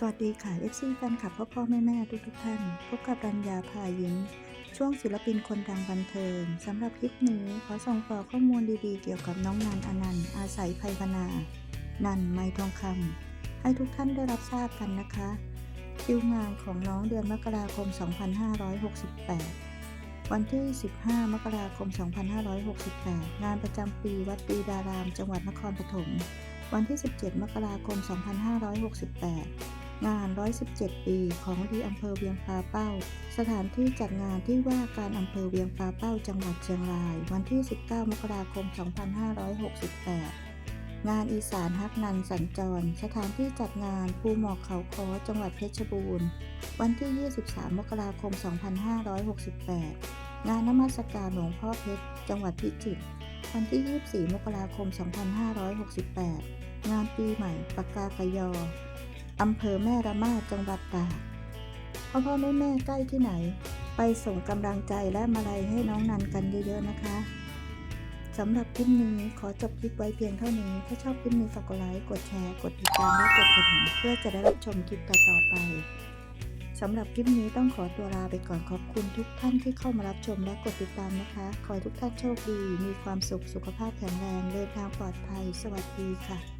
สวัสดีค่ะ FC แฟนคลับพ่อพ่อแม่แม่ทุกทุกท่าน พบกับรัญญาพายิ้มช่วงศิลปินคนดังบันเทิงสำหรับคลิปนี้ขอส่งต่อข้อมูลดีๆ เกี่ยวกับน้องนันอนันต์อาศัยไพพนา นันไม้ทองคำให้ทุกท่านได้รับทราบกันนะคะคิวงานของน้องเดือนมกราคม 2568 วันที่ 15 มกราคม 2568 งานประจำปีวัดปีดาราม จังหวัดนครปฐมวันที่ 17 มกราคม 2568 งาน 117 ปี ของดีอำเภอเวียงปาเป้า สถานที่จัดงานที่ว่าการอำเภอเวียงปาเป้าจังหวัดเชียงราย วันที่ 19 มกราคม 2568 งานอีสานฮักนันสัญจร สถานที่จัดงานภูหมอกเขาคอจังหวัดเพชรบูรณ์ วันที่ 23 มกราคม 2568 งานนมัสการหลวงพ่อเพชร จังหวัดพิจิตร วันที่ 24 มกราคม 2568 งานปีใหม่ปากกากยอ อำเภอแม่ระมาดจังหวัดตากพ่อพ่อแม่แม่ใกล้ที่ไหน ไปส่งกำลังใจและมาลัยให้น้องนันกันเยอะๆนะคะสำหรับคลิปนี้ขอจบคลิปไว้เพียงเท่านี้ ถ้าชอบคลิปนี้ฝากกดไลค์ กดแชร์ กดติดตามและกดกระดิ่งเพื่อจะได้รับชมคลิปต่อๆไปสำหรับคลิปนี้ต้องขอตัวลาไปก่อนขอบคุณทุกท่านที่เข้ามารับชมและกดติดตามนะคะ ขอทุกท่านโชคดี มีความสุขสุขภาพแข็งแรงเดินทางปลอดภัย สวัสดีค่ะ